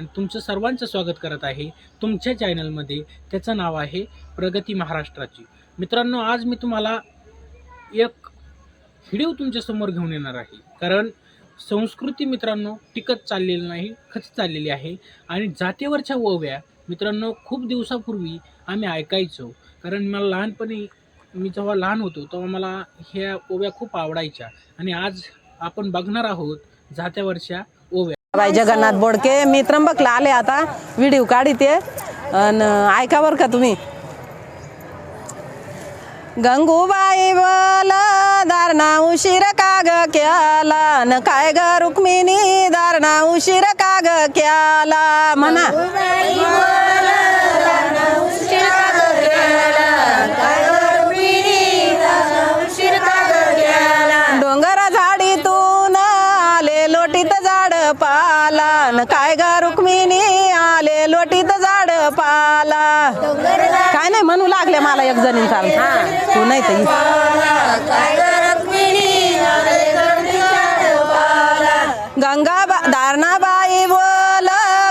आणि तुमचं सर्वांचं स्वागत करत आहे तुमच्या चॅनलमध्ये. त्याचं नाव आहे प्रगती महाराष्ट्राची. मित्रांनो आज मी तुम्हाला एक व्हिडिओ तुमच्यासमोर घेऊन येणार आहे. कारण संस्कृती मित्रांनो टिकत चाललेली नाही खच चाललेली आहे. आणि जातीवरच्या ओव्या मित्रांनो खूप दिवसापूर्वी आम्ही ऐकायचो. कारण मला लहानपणी मी जेव्हा लहान होतो तेव्हा मला ह्या ओव्या खूप आवडायच्या. आणि आज आपण बघणार आहोत जात्यावरच्या ओव्या. बाई जगन्नाथ बोडके मी त्र्यंबकला आले आता. व्हिडिओ काढीते. आणि ऐका बरं का तुम्ही. गंगूबाई बोल दारणा उशीर काग क्याला? न काय ग रुक्मिणी दारणा उशीर काग क्याला? म्हणा. मला एक जणी चाल तू नाही तर गंगा दारणाबाई बोल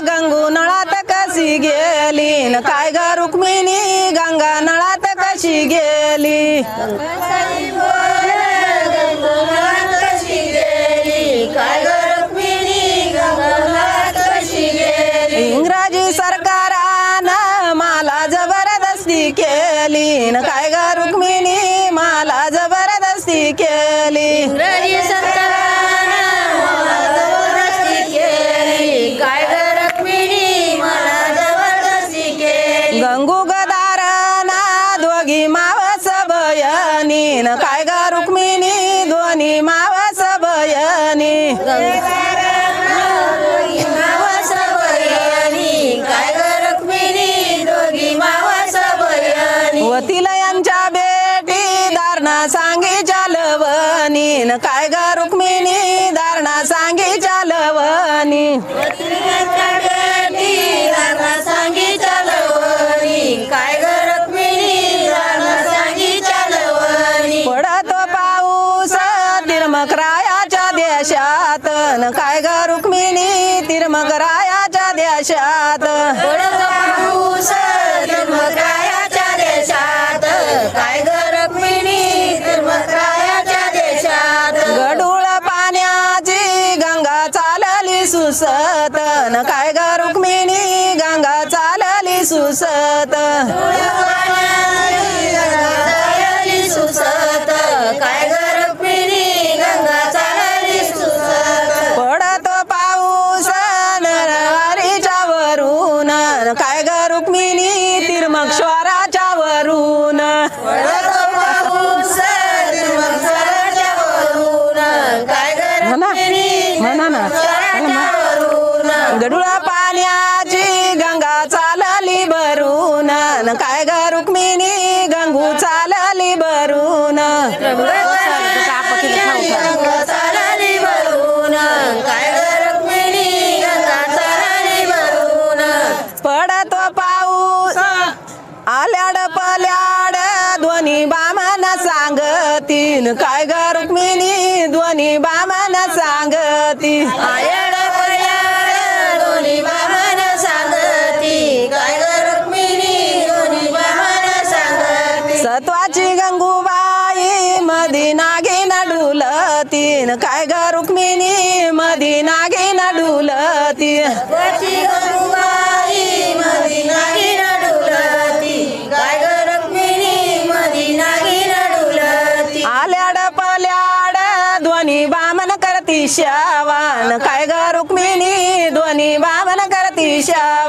गंगू नळात कशी गेली? काय ग रुक्मिणी गंगा नळात कशी गेली? रुक्मिणी न काय गा रुक्मिणी? मला जबरदस्ती केली सांगे चालवणी न काय ग रुक्मिणी? दारणा सांगे चालवणी सांगी चालवणी काय ग रुक्मिणी? सांगी चालवणी पडतो पाऊस तिरमकरायाच्या देशात. न काय ग रुक्मिणी? तिरमकरायाच्या देशात. सुसत. चालली सुसत काय ग रुक्मिणी? गंगा चालली सुसत. पडतो पाऊस नरवारीच्या वरून. न काय ग रुक्मिणी? तिरमक्षराच्या वरून. पडतो पाऊस धर्मकायाच्या वरून. काय ग म्हणा रुक्मिणी? म्हणा ना धर्मकायाच्या वरून गडुळ भरून गंगा चालली भरून काय ग रुक्मिणी? गंगा चालली भरून. पडतो पाऊस. आल्याड पल्याड दोन्ही बामन सांगतीन. काय ग रुक्मिणी? दोन्ही बामन सांगती आयड डुलतीन काय ग रुक्मिणी मधी नागिन डुलती आल्याड पल्याड बामन करती शावान काय ग रुक्मिणी दोन्ही बामन करती शावा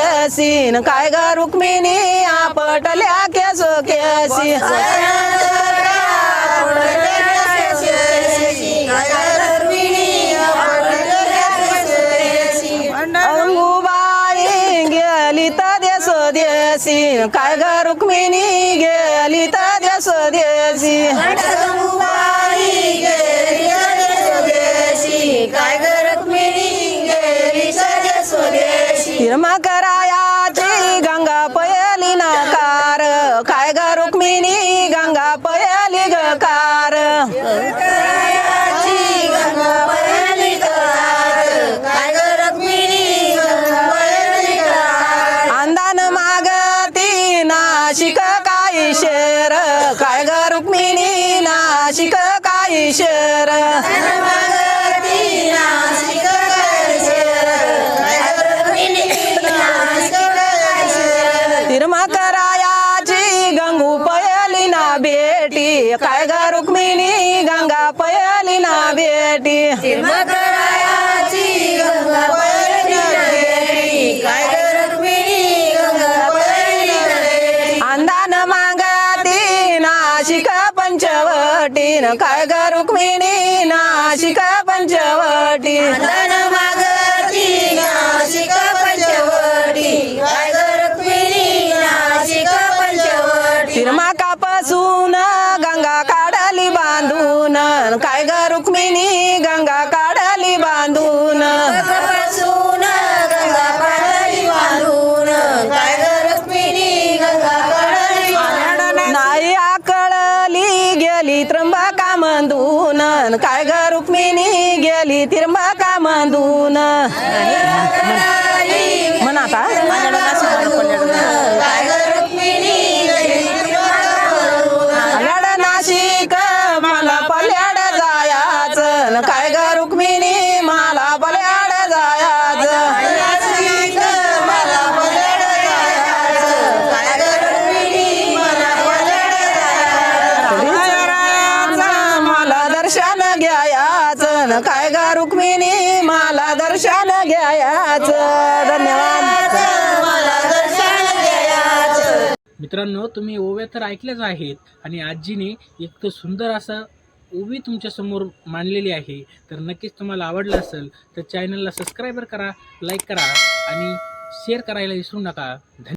केसीन. काय ग रुक्मिणी? आपटल्या केस केसी अंगुबाई गेली तर देस देसी काय ग रुक्मिणी? गेली तर देस देसी काय ग रुक्मिणी गेली सध्या स्वदेशी नाशिक काही शेर? काय ग रुक्मिणी? नाशिक काही शेर? तिरमकरायाची काय गंगू पयली ना बेटी काय ग पंचवटीन काय ग रुक्मिणी नाशिक पंचवटी धन मागती नाशिक पंचवटी. काय ग रुक्मिणी नाशिक पंचवटी. तिरमा कापासून गंगा काढली बांधून काय ग रुक्मिणी मंदून काय ग रुक्मिणी गेली त्र्यंबका घ्यायाचं काय गा रुक्मिणी? मला दर्शन घ्यायाच. धन्यवाद. मित्रांनो तुम्ही ओव्या तर ऐकल्याच आहेत आणि आजीने एक तर सुंदर असं ओवी तुमच्यासमोर मांडलेली आहे. तर नक्कीच तुम्हाला आवडलं असेल तर चॅनलला सबस्क्राईबर करा लाईक करा आणि शेअर करायला विसरू नका. धन्यवाद.